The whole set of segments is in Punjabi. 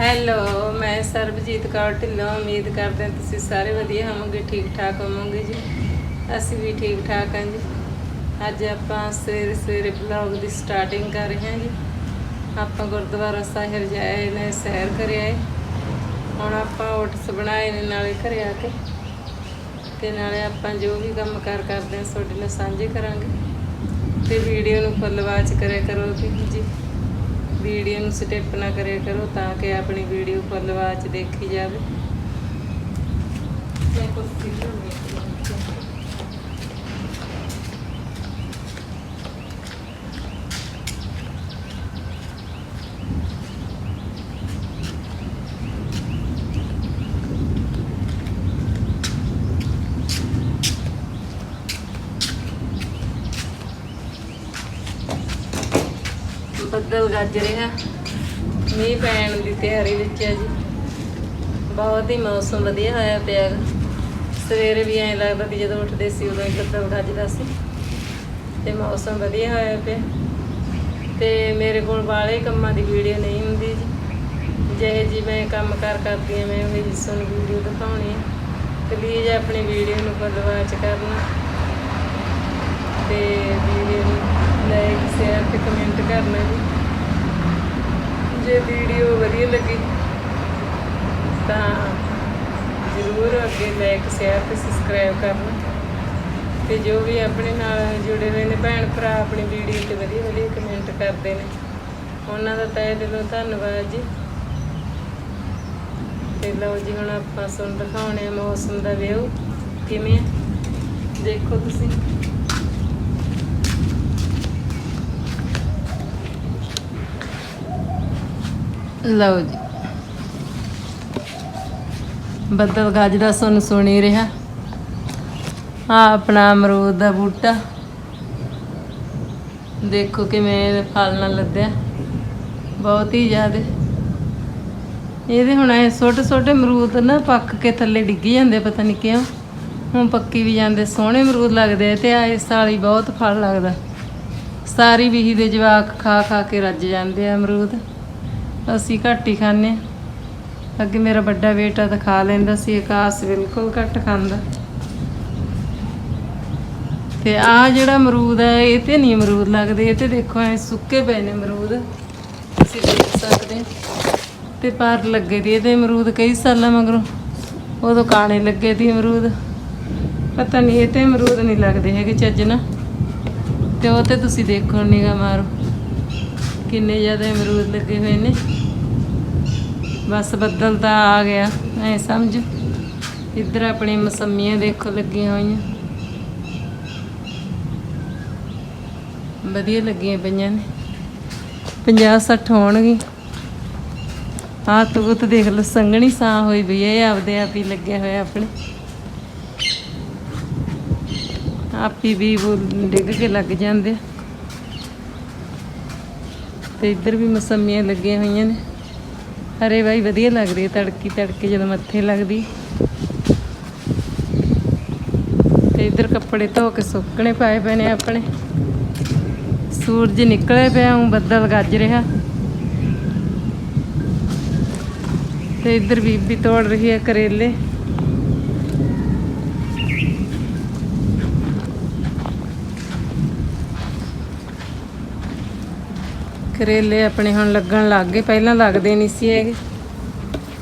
ਹੈਲੋ, ਮੈਂ ਸਰਬਜੀਤ ਕੌਰ ਢਿੱਲੋਂ, ਉਮੀਦ ਕਰਦੇ ਹਾਂ ਤੁਸੀਂ ਸਾਰੇ ਵਧੀਆ ਹੋਵੋਗੇ, ਠੀਕ ਠਾਕ ਹੋਵੋਗੇ ਜੀ। ਅਸੀਂ ਵੀ ਠੀਕ ਠਾਕ ਹਾਂ ਜੀ। ਅੱਜ ਆਪਾਂ ਸਵੇਰੇ ਸਵੇਰੇ ਬਲੌਗ ਦੀ ਸਟਾਰਟਿੰਗ ਕਰ ਰਹੇ ਹਾਂ ਜੀ। ਆਪਾਂ ਗੁਰਦੁਆਰਾ ਸਾਹਿਬ ਜਾਏ ਨੇ, ਸੈਰ ਕਰਿਆ ਆਏ। ਹੁਣ ਆਪਾਂ ਓਟਸ ਬਣਾਏ ਨੇ ਨਾਲੇ ਘਰੇ ਆ ਕੇ। ਤੇ ਨਾਲੇ ਆਪਾਂ ਜੋ ਵੀ ਕੰਮ ਕਾਰ ਕਰਦੇ ਹਾਂ, ਤੁਹਾਡੇ ਨਾਲ ਸਾਂਝੇ ਕਰਾਂਗੇ। ਤੇ ਵੀਡੀਓ ਨੂੰ ਫੁੱਲ ਵਾਚ ਕਰਿਆ ਕਰੋ ਜੀ। ਵੀਡੀਓ ਨੂੰ ਸਟੈਪ ਨਾ ਕਰਿਆ ਕਰੋ ਤਾਂ ਕਿ ਆਪਣੀ ਵੀਡੀਓ ਫੁੱਲ ਵਾਚ ਦੇਖੀ ਜਾਵੇ ਮੈਂ ਕੁਰਸੀ ਲਿਆਉਣੀ ਹੈ। ਬੱਦਲ ਗੱਜ ਰਿਹਾ। ਮੀਂਹ ਪੈਣ ਦੀ ਤਿਆਰੀ ਵਿੱਚ ਹੈ ਜੀ। ਬਹੁਤ ਹੀ ਮੌਸਮ ਵਧੀਆ ਹੋਇਆ ਪਿਆ। ਸਵੇਰੇ ਵੀ ਐਂ ਲੱਗਦਾ ਵੀ ਜਦੋਂ ਉੱਠਦੇ ਸੀ ਉਦੋਂ ਹੀ ਬੱਦਲ ਗੱਜਦਾ ਸੀ। ਤੇ ਮੌਸਮ ਵਧੀਆ ਹੋਇਆ ਪਿਆ। ਤੇ ਮੇਰੇ ਕੋਲ ਵਾਲੇ ਕੰਮਾਂ ਦੀ ਵੀਡੀਓ ਨਹੀਂ ਹੁੰਦੀ ਜੀ। ਜਿਹੇ ਜੀ ਮੈਂ ਕੰਮ ਕਾਰ ਕਰਦੀ ਹਾਂ ਮੈਂ ਉਹ ਜੀ ਨੂੰ ਵੀਡੀਓ ਦਿਖਾਉਣੀ ਹੈ ਪਲੀਜ਼ ਆਪਣੀ ਵੀਡੀਓ ਨੂੰ ਫੁੱਲ ਕਰਨਾ। ਤੇ ਵੀਡੀਓ ਨੂੰ ਲਾਈਕ ਸ਼ੇਅਰ ਤੇ ਕਮੈਂਟ ਕਰਨਾ ਜੀ। ਜੇ ਵੀਡੀਓ ਵਧੀਆ ਲੱਗੀ, ਤਾਂ ਜ਼ਰੂਰ ਅੱਗੇ ਲਾਈਕ ਸ਼ੇਅਰ ਤੇ ਸਬਸਕ੍ਰਾਈਬ ਕਰਨਾ। ਤੇ ਜੋ ਵੀ ਆਪਣੇ ਨਾਲ ਜੁੜੇ ਹੋਏ ਨੇ ਭੈਣ ਭਰਾ, ਆਪਣੀ ਵੀਡੀਓ ਤੇ ਵਧੀਆ ਵਧੀਆ ਕਮੈਂਟ ਕਰਦੇ ਨੇ, ਉਹਨਾਂ ਦਾ ਤਹਿ ਦਿਲੋਂ ਧੰਨਵਾਦ ਜੀ। ਤੇ ਲਓ ਜੀ, ਹੁਣ ਆਪਾਂ ਸੁਣ ਦਿਖਾਉਣੇ ਆ ਮੌਸਮ ਦਾ ਵਿਊ ਕਿਵੇਂ ਆ। ਦੇਖੋ ਤੁਸੀਂ। ਲਓ ਜੀ। ਬੱਦਲ ਗੱਜਦਾ ਸੁਣ ਸੁਣੀ ਰਿਹਾ। ਆ ਆਪਣਾ ਅਮਰੂਦ ਦਾ ਬੂਟਾ। ਦੇਖੋ ਕਿਵੇਂ ਫਲ ਨਾਲ ਲੱਦਿਆ। ਬਹੁਤ ਹੀ ਜ਼ਿਆਦਾ। ਇਹਦੇ ਹੁਣ ਐ ਛੋਟੇ ਛੋਟੇ ਅਮਰੂਦ ਨਾ ਪੱਕ ਕੇ ਥੱਲੇ ਡਿੱਗੀ ਜਾਂਦੇ ਪਤਾ ਨਹੀਂ ਕਿਉਂ। ਹੁਣ ਪੱਕੀ ਵੀ ਜਾਂਦੇ, ਸੋਹਣੇ ਅਮਰੂਦ ਲੱਗਦੇ ਆ ਤੇ ਆ ਇਸ ਸਾਲ ਬਹੁਤ ਫਲ ਲੱਗਦਾ। ਸਾਰੀ ਬੀਹੀ ਦੇ ਜਵਾਕ ਖਾ ਖਾ ਕੇ ਰੱਜ ਜਾਂਦੇ ਆ ਅਮਰੂਦ। ਅਸੀਂ ਘੱਟ ਹੀ ਖਾਂਦੇ ਹਾਂ। ਅੱਗੇ ਮੇਰਾ ਵੱਡਾ ਬੇਟਾ ਤਾਂ ਖਾ ਲੈਂਦਾ ਸੀ ਆਕਾਸ਼ ਬਿਲਕੁਲ ਘੱਟ ਖਾਂਦਾ। ਤੇ ਆ ਜਿਹੜਾ ਅਮਰੂਦ ਹੈ, ਇਹ ਤੇ ਨਹੀਂ ਅਮਰੂਦ ਲੱਗਦੇ, ਇਹ ਤੇ ਦੇਖੋ ਐ ਸੁੱਕੇ ਪਏ ਨੇ ਅਮਰੂਦ। ਤੁਸੀਂ ਦੇਖ ਸਕਦੇ ਹੋ। ਤੇ ਪਰ ਲੱਗੇ ਦੀ ਇਹਦੇ ਅਮਰੂਦ ਕਈ ਸਾਲਾਂ ਮਗਰੋਂ। ਉਦੋਂ ਕਾਣੇ ਲੱਗੇ ਦੀ ਅਮਰੂਦ। ਪਤਾ ਨਹੀਂ, ਇਹ ਤੇ ਅਮਰੂਦ ਨਹੀਂ ਲੱਗਦੇ ਹੈਗੇ ਚੱਜ ਨਾ ਤੇ ਉਹ ਤੇ ਤੁਸੀਂ ਦੇਖੋ ਨਿਗਾ ਮਾਰੋ। ਕਿੰਨੇ ਜ਼ਿਆਦਾ ਅਮਰੂਦ ਲੱਗੇ ਹੋਏ ਨੇ। ਬਸ ਬੱਦਲ ਤਾਂ ਆ ਗਿਆ, ਐ ਸਮਝ। ਇੱਧਰ ਆਪਣੀ ਮਸੰਮੀਆਂ ਦੇਖੋ ਲੱਗੀਆਂ ਹੋਈਆਂ। ਵਧੀਆ ਲੱਗੀਆਂ ਪਈਆਂ ਨੇ। 50 60 ਹੋਣਗੀ ਆਹ ਤੂਤ ਦੇਖ ਲਓ, ਸੰਘਣੀ ਸਾਂ ਹੋਈ ਪਈ ਇਹ ਆਪਦੇ ਆਪ ਹੀ ਲੱਗਿਆ ਹੋਇਆ ਆਪਣੇ। ਆਪੀ ਵੀ ਡਿੱਗ ਕੇ ਲੱਗ ਜਾਂਦੇ ਆ। ਤੇ ਇੱਧਰ ਵੀ ਮਸੰਮੀਆਂ ਲੱਗੀਆਂ ਹੋਈਆਂ ਨੇ। ਹਰੇ ਬਾਈ ਵਧੀਆ ਲੱਗ ਰਹੀ ਹੈ ਤੜਕੀ, ਤੜਕੇ ਜਦੋਂ ਮੱਥੇ ਲੱਗਦੀ। ਤੇ ਇੱਧਰ ਕੱਪੜੇ ਧੋ ਕੇ ਸੁੱਕਣੇ ਪਾਏ ਪਏ ਨੇ ਆਪਣੇ। ਸੂਰਜ ਨਿਕਲੇ ਪਿਆ ਹੂੰ ਬੱਦਲ ਗੱਜ ਰਿਹਾ। ਤੇ ਇੱਧਰ ਬੀਬੀ ਤੋੜ ਰਹੀ ਹੈ ਕਰੇਲੇ। ਕਰੇਲੇ ਆਪਣੇ ਹੁਣ ਲੱਗਣ ਲੱਗ ਗਏ। ਪਹਿਲਾਂ ਲੱਗਦੇ ਨਹੀਂ ਸੀ ਹੈਗੇ।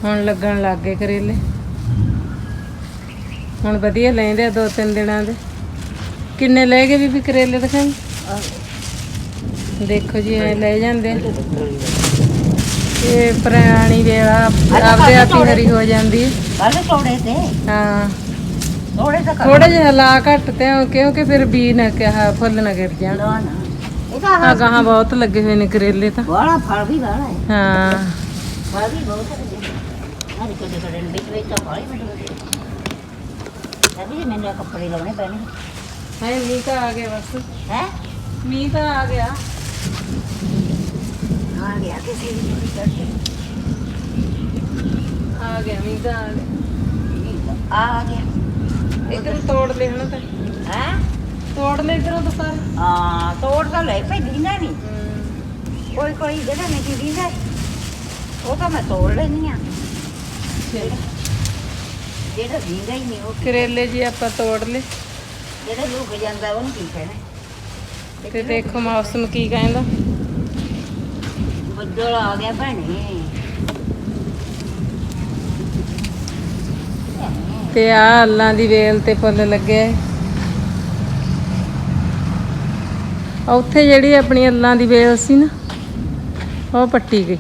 ਹੁਣ ਲੱਗਣ ਲੱਗ ਗਏ ਕਰੇਲੇ। ਹੁਣ ਵਧੀਆ ਲੈਂਦੇ ਆ ਦੋ ਤਿੰਨ ਦਿਨਾਂ ਦੇ। ਕਿੰਨੇ ਲੈ ਗਏ ਬੀਬੀ ਕਰੇਲੇ ਦਿਖਾਈ? ਦੇਖੋ ਜੀ ਇਹ ਲੈ ਜਾਂਦੇ। ਇਹ ਪੁਰਾਣੀ ਵੇਲਾ ਆਪਦੇ ਆਪ ਹੀ ਹਰੀ ਹੋ ਜਾਂਦੀ ਹੈ। ਕੱਲ ਤੋੜੇ ਤੇ। ਹਾਂ। ਥੋੜੇ ਜਿਹਾ ਲਾ ਘੱਟ ਤੇ ਕਿਉਂਕਿ ਫਿਰ ਬੀ ਨਾ ਕਿਹਾ ਫੁੱਲ ਨਾ ਗਿਰ ਜਾਣ। ਨਾ ਨਾ। ਆ ਗਾਹਾਂ ਬਹੁਤ ਲੱਗੇ ਹੋਏ ਨੇ ਕਰੇਲੇ ਤਾਂ। ਬੜਾ ਫਲ ਵੀ ਬੜਾ ਹੈ। ਹਾਂ। ਫਲ ਵੀ ਬਹੁਤ ਹੈ। ਹਰ ਕਦੇ ਕਦੇ ਵਿੱਚ ਵਿੱਚ ਤਾਂ ਫਲ ਹੀ। ਮਿਲ ਗਏ ਅਭੀ ਮੈਨੂੰ ਕੱਪੜੇ ਲਾਉਣੇ ਪੈਣੇ ਹੈ ਮੀਂਹ ਤਾਂ ਆ ਗਿਆ ਬਸ। ਹੈ? ਮੀਂਹ ਤਾਂ ਆ ਗਿਆ। ਆ ਗਿਆ ਕਿਸੇ ਵੀ ਨਹੀਂ ਕਰਦੇ ਆ ਗਿਆ ਮੀਂਹ ਤਾਂ ਆ ਗਿਆ। ਆ ਗਿਆ। ਇਧਰ ਤੋੜ ਲੈ ਹਨਾ ਤਾਂ। ਹੈ? ਤੋੜ ਲੈ ਇਧਰੋਂ ਤਾਂ ਸਾਰੇ। ਹਾਂ ਤੋੜ ਤਾਂ ਲੈ ਪਈ ਦਿੰਦਾ ਨਹੀਂ ਕੋਈ ਕੋਈ ਜਗ੍ਹਾ ਨਹੀਂ ਦਿੰਦਾ ਉਹ ਤਾਂ ਮੈਂ ਤੋੜ ਲੈਣੀ ਆ ਜਿਹੜਾ ਵੀਗਾ ਹੀ ਨਹੀਂ ਉਹ ਕਰੇਲੇ ਜੀ ਆਪਾਂ ਤੋੜ ਲਏ। ਜਿਹੜਾ ਲੁਕ ਜਾਂਦਾ ਉਹਨੂੰ ਕੀ ਕਹਿਣਾ? ਤੇ ਦੇਖੋ ਮੌਸਮ ਕੀ ਕਹਿੰਦਾ। ਬੱਦਲ ਆ ਗਿਆ ਭੈਣੇ। ਤੇ ਆ ਅੱਲਾਂ ਦੀ ਵੇਲ ਤੇ ਫੁੱਲ ਲੱਗੇ ਆ। ਆ ਉੱਥੇ ਜਿਹੜੀ ਆਪਣੀ ਅੱਲਾਂ ਦੀ ਵੇਲ ਸੀ ਨਾ, ਉਹ ਪੱਟੀ ਗਈ।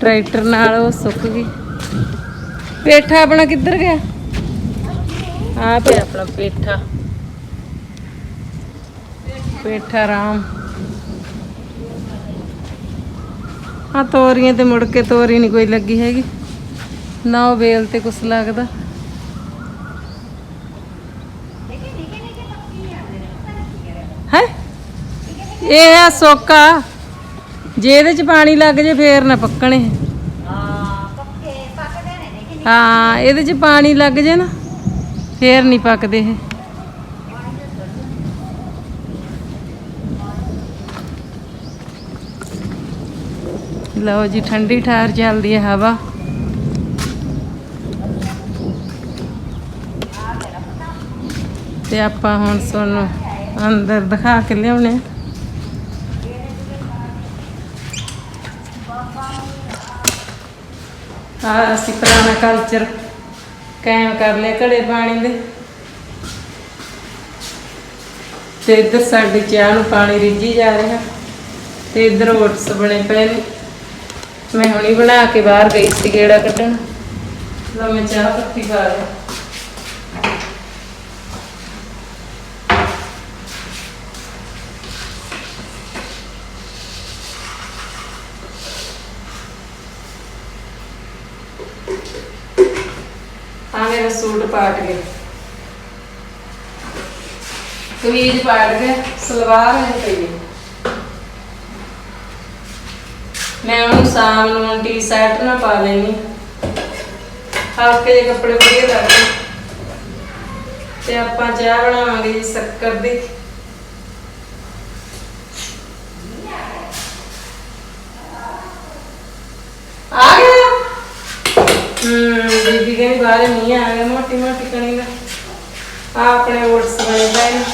ਟਰੈਕਟਰ ਨਾਲ ਉਹ ਸੁੱਕ ਗਈ। ਪੇਠਾ ਆਪਣਾ ਕਿੱਧਰ ਗਿਆ? ਆ ਤੇ ਆਪਣਾ ਪੇਠਾ। ਪੇਠਾ ਰਾਮ ਆ ਤੋਰੀਆਂ ਤੇ ਮੁੜ ਕੇ ਤੋਰੀ ਨਹੀਂ ਕੋਈ ਲੱਗੀ ਹੈਗੀ। ਨਾ ਉਹ ਵੇਲ ਤੇ ਕੁਛ ਲੱਗਦਾ ਹੈ ਇਹ ਆ ਸੋਕਾ। ਜੇ ਇਹਦੇ ਚ ਪਾਣੀ ਲੱਗ ਜੇ, ਫੇਰ ਨਾ ਪੱਕਣੇ। ਹਾਂ, ਇਹਦੇ ਚ ਪਾਣੀ ਲੱਗ ਜੇ ਨਾ, ਫੇਰ ਨਹੀਂ ਪੱਕਦੇ ਇਹ। ਲਓ ਜੀ, ਠੰਡੀ ਠਾਰ ਚੱਲਦੀ ਹੈ ਹਵਾ। ਤੇ ਆਪਾਂ ਹੁਣ ਤੁਹਾਨੂੰ ਅੰਦਰ ਦਿਖਾ ਕੇ ਲਿਆਉਣੇ ਆ ਅਸੀਂ ਪੁਰਾਣਾ ਕਲਚਰ ਕਾਇਮ ਕਰ ਲਿਆ ਘੜੇ ਪਾਣੀ ਦੇ। ਤੇ ਇੱਧਰ ਸਾਡੀ ਚਾਹ ਨੂੰ ਪਾਣੀ ਰਿੱਝੀ ਜਾ ਰਿਹਾ ਤੇ ਇੱਧਰ ਓਟਸ ਬਣੇ ਪਏ ਨੇ। ਮੈਂ ਹੁਣੀ ਬਣਾ ਕੇ ਬਾਹਰ ਗਈ ਸੀ ਗੇੜਾ ਕੱਢਣ। ਲਓ ਮੈਂ ਚਾਹ ਪੱਤੀ ਪਾ ਲਿਆ। ਆ ਸੂਟ ਪਾਟ ਗਿਆ ਕਮੀਜ਼ ਪਾਟ ਗਿਆ ਸਲਵਾਰ ਹੈ ਪਈ ਮੈਂ ਉਹਨੂੰ ਸ਼ਾਮ ਨੂੰ ਟੀ-ਸ਼ਰਟ ਨਾਲ ਪਾ ਲੈਣੀ ਹਲਕੇ ਜਿਹੇ ਕੱਪੜੇ ਵਧੀਆ ਲੱਗਦੇ ਤੇ ਆਪਾਂ ਚਾਹ ਬਣਾਵਾਂਗੇ ਜੀ ਸ਼ੱਕਰ ਦੀ। ਆ ਗਿਆ ਬਾਹਰ ਨਹੀਂ ਆ ਗਿਆ ਮੋਟੀ ਮੋਟੀ ਕਣੀ ਦਾ ਆ ਆਪਣੇ ਓਟਸ ਬਣੇ ਪਏ ਨੇ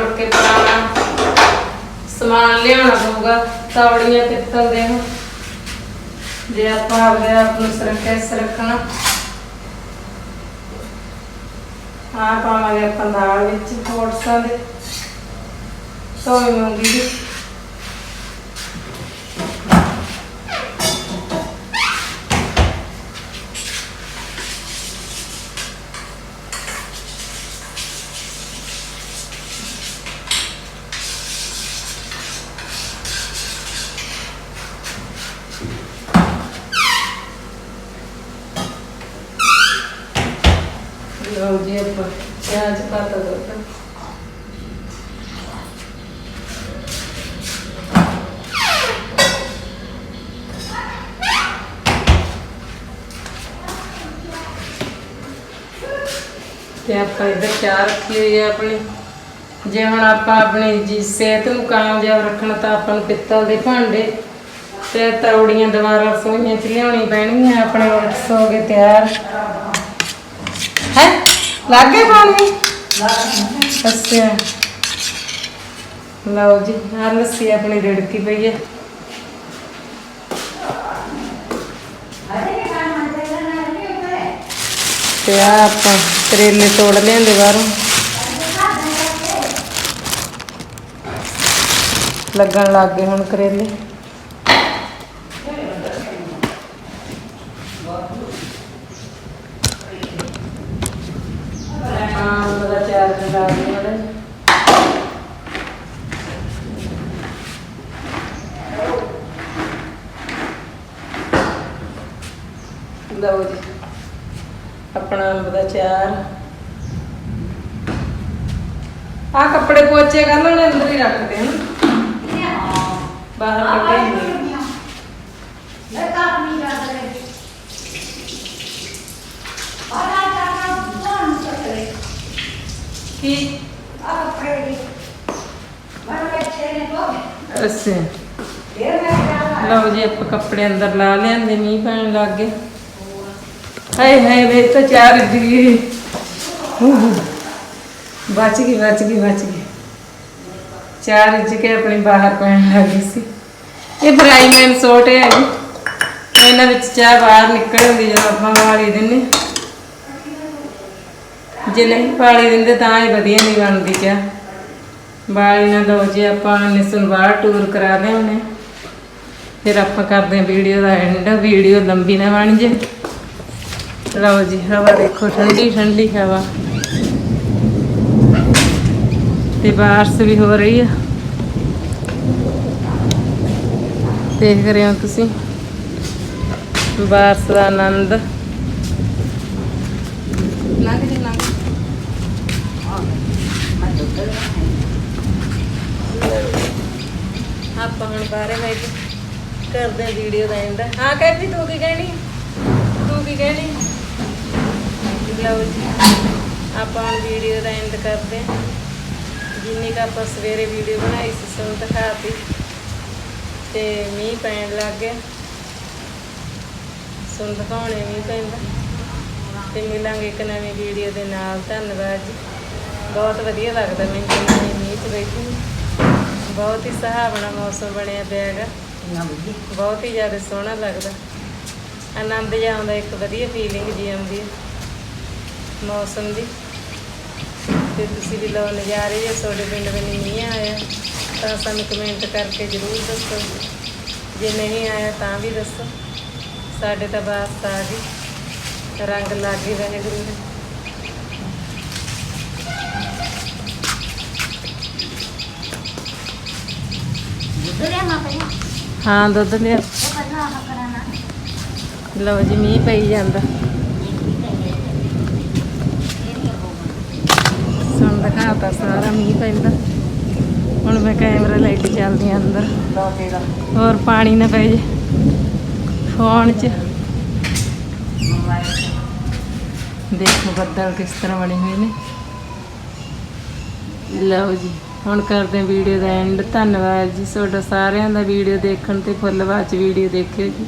ਮੁੜ ਕੇ ਪੁਰਾਣਾ ਸਮਾਨ ਲਿਆਉਣਾ ਪਊਗਾ ਤੌੜੀਆਂ ਪਿੱਤਲ ਦੇ ਹੁਣ ਜੇ ਆਪਾਂ ਆਪਦੇ ਆਪ ਨੂੰ ਸੁਰੱਖਿਅਤ ਰੱਖਣਾ ਆ ਪਾਵਾਂਗੇ ਆਪਾਂ ਦਾਲ ਵਿੱਚ ਓਟਸਾਂ ਦੇ। ਸੋਈ ਮੂੰਗੀ ਦੀ। ਤੇ ਆਪਾਂ ਇੱਧਰ ਚਾਹ ਰੱਖੀ ਹੋਈ ਹੈ ਆਪਣੀ। ਜੇ ਹੁਣ ਆਪਾਂ ਆਪਣੀ ਜੀ ਸਿਹਤ ਨੂੰ ਕਾਮਯਾਬ ਰੱਖਣਾ ਤਾਂ ਆਪਾਂ ਨੂੰ ਪਿੱਤਲ ਦੇ ਭਾਂਡੇ ਤੇ ਤੌੜੀਆਂ ਦੁਬਾਰਾ ਰਸੋਈਆਂ ਚ ਲਿਆਉਣੀ ਪੈਣਗੀਆਂ, ਆਪਣੇ ਵਰਕਸ ਹੋ ਗਏ ਤਿਆਰ। ਹੈ? ਲੱਗ ਗਏ ਪਾਣੀ? ਅੱਛਾ। ਲਓ ਜੀ ਹਰ ਲੱਸੀ ਆਪਣੀ ਰਿੜਕੀ ਪਈ ਹੈ ਤੇ ਆ ਆਪਾਂ ਕਰੇਲੇ ਤੋੜ ਲਿਆਂਦੇ ਬਾਹਰੋਂ। ਲੱਗਣ ਲੱਗ ਗਏ ਹੁਣ ਕਰੇਲੇ। ਹਾਂ, ਉਹਦਾ ਚਾਰ ਦਿਨ ਲਾ ਦਿਓ ਮਾੜਾ ਜਿਹਾ। ਲਓ ਜੀ ਦਾ ਚਾਰ ਆ ਕੱਪੜੇ ਪੋਚੇ ਕਰ ਨੇ ਅੰਦਰ ਹੀ ਰੱਖਦੇ ਹਨ। ਬਾਹਰ ਕੱਢੇ ਨਹੀਂ। ਕੀ? ਅੱਛਾ ਲਓ ਜੀ ਆਪਾਂ ਕੱਪੜੇ ਅੰਦਰ ਲਾ ਲਿਆਂਦੇ ਮੀਂਹ ਪੈਣ ਲੱਗ ਗਏ। ਹਾਏ ਹਾਏ ਵੇ ਤਾਂ ਚਾਰ ਜੀ। ਬਚ ਗਈ ਬਚ ਗਈ ਬਚ ਗਈ। ਚਾਰ ਇੰਚ ਕੇ ਆਪਣੀ ਬਾਹਰ ਪੈਣ ਲੱਗ ਗਈ ਸੀ। ਇਹ ਫਰਾਈਮੈਨ ਸੋਟ ਹੈ ਜੀ। ਇਹਨਾਂ ਵਿੱਚ ਚਾਹ ਬਾਹਰ ਨਿਕਲ ਜਦੋਂ ਆਪਾਂ ਵਾਲੀ ਦਿੰਨੇ ਜੇ ਨਹੀਂ ਵਾਲੀ ਦਿੰਦੇ ਤਾਂ ਇਹ ਵਧੀਆ ਨਹੀਂ ਬਣਦੀ ਚਾਹ। ਵਾਲੀ ਨਾ ਦੋ ਜੇ ਆਪਾਂ ਨਿਸਨ ਬਾਹਰ ਟੂਰ ਕਰਾ ਲਿਆਉਨੇ ਫਿਰ ਆਪਾਂ ਕਰਦੇ ਹਾਂ ਵੀਡੀਓ ਦਾ ਐਂਡ ਵੀਡੀਓ ਲੰਬੀ ਨਾ ਬਣ ਜੇ ਲਓ ਜੀ, ਹਵਾ ਦੇਖੋ, ਠੰਡੀ ਠੰਡੀ ਹਵਾ। ਤੇ ਬਾਰਿਸ਼ ਵੀ ਹੋ ਰਹੀ ਆ। ਦੇਖ ਰਹੇ ਹੋ ਤੁਸੀਂ? ਬਾਰਿਸ਼ ਦਾ ਆਨੰਦ। ਆਪਾਂ ਹੁਣ ਬਾਰੇ ਵਿੱਚ ਕਰਦੇ ਵੀਡੀਓ ਦਾ ਐਂਡ ਹਾਂ ਕਹਿ ਵੀ ਤੂੰ ਕੀ ਕਹਿਣੀ? ਤੂੰ ਕੀ ਕਹਿਣੀ? ਲਓ ਜੀ, ਆਪਾਂ ਹੁਣ ਵੀਡੀਓ ਦਾ ਐਂਡ ਕਰਦੇ ਹਾਂ। ਜਿੰਨੀ ਕੁ ਆਪਾਂ ਸਵੇਰੇ ਵੀਡੀਓ ਬਣਾਈ ਸੀ ਤੁਹਾਨੂੰ ਦਿਖਾਤੀ। ਤੇ ਮੀਂਹ ਪੈਣ ਲੱਗ ਗਿਆ। ਸੁਣ ਦਿਖਾਉਣੇ ਮੀਂਹ ਪੈਂਦਾ। ਤੇ ਮਿਲਾਂਗੇ ਇੱਕ ਨਵੀਂ ਵੀਡੀਓ ਦੇ ਨਾਲ। ਧੰਨਵਾਦ ਜੀ। ਬਹੁਤ ਵਧੀਆ ਲੱਗਦਾ ਮੈਨੂੰ ਜਿੰਨਾ ਮੀਂਹ 'ਚ ਬੈਠੀ ਬਹੁਤ ਹੀ ਸੁਹਾਵਣਾ ਮੌਸਮ ਬਣਿਆ ਪਿਆ ਹੈਗਾ। ਬਹੁਤ ਹੀ ਜ਼ਿਆਦਾ ਸੋਹਣਾ ਲੱਗਦਾ। ਆਨੰਦ ਜਿਹਾ ਆਉਂਦਾ, ਇੱਕ ਵਧੀਆ ਫੀਲਿੰਗ ਜੀ ਆਉਂਦੀ ਹੈ। ਮੌਸਮ ਦੀ। ਤੇ ਤੁਸੀਂ ਵੀ ਲਓ ਨਜ਼ਾਰੇ ਜੇ ਤੁਹਾਡੇ ਪਿੰਡ ਵਿੱਚ ਮੀਂਹ ਆਇਆ ਤਾਂ ਸਾਨੂੰ ਕਮੈਂਟ ਕਰਕੇ ਜ਼ਰੂਰ ਦੱਸੋ। ਜੇ ਨਹੀਂ ਆਇਆ ਤਾਂ ਵੀ ਦੱਸੋ। ਸਾਡੇ ਤਾਂ ਬਾਸ ਆ ਗਈ ਰੰਗ ਲੱਗ ਵਾਹਿਗੁਰੂ ਦੇ। ਹਾਂ ਦੁੱਧ ਲਿਆ। ਲਓ ਜੀ ਮੀਂਹ ਪਈ ਜਾਂਦਾ ਸੁਣ ਦਿਖਾਤਾ ਸਾਰਾ ਮੀਂਹ ਪੈਂਦਾ। ਹੁਣ ਮੈਂ ਕੈਮਰਾ ਲੈ ਕੇ ਚੱਲਦੀ ਆਂ ਅੰਦਰ। ਹੋਰ ਪਾਣੀ ਨਾ ਪੈ ਜੇ। ਫੋਨ 'ਚ। ਦੇਖੋ ਬੱਦਲ ਕਿਸ ਤਰ੍ਹਾਂ ਬਣੇ ਹੋਏ ਨੇ। ਲਓ ਜੀ, ਹੁਣ ਕਰਦੇ ਹਾਂ ਵੀਡੀਓ ਦਾ ਐਂਡ ਧੰਨਵਾਦ ਜੀ ਤੁਹਾਡਾ ਸਾਰਿਆਂ ਦਾ ਵੀਡੀਓ ਦੇਖਣ ਤੇ ਫੁੱਲ ਬਾਅਦ ਚ ਵੀਡੀਓ ਦੇਖਿਓ ਜੀ।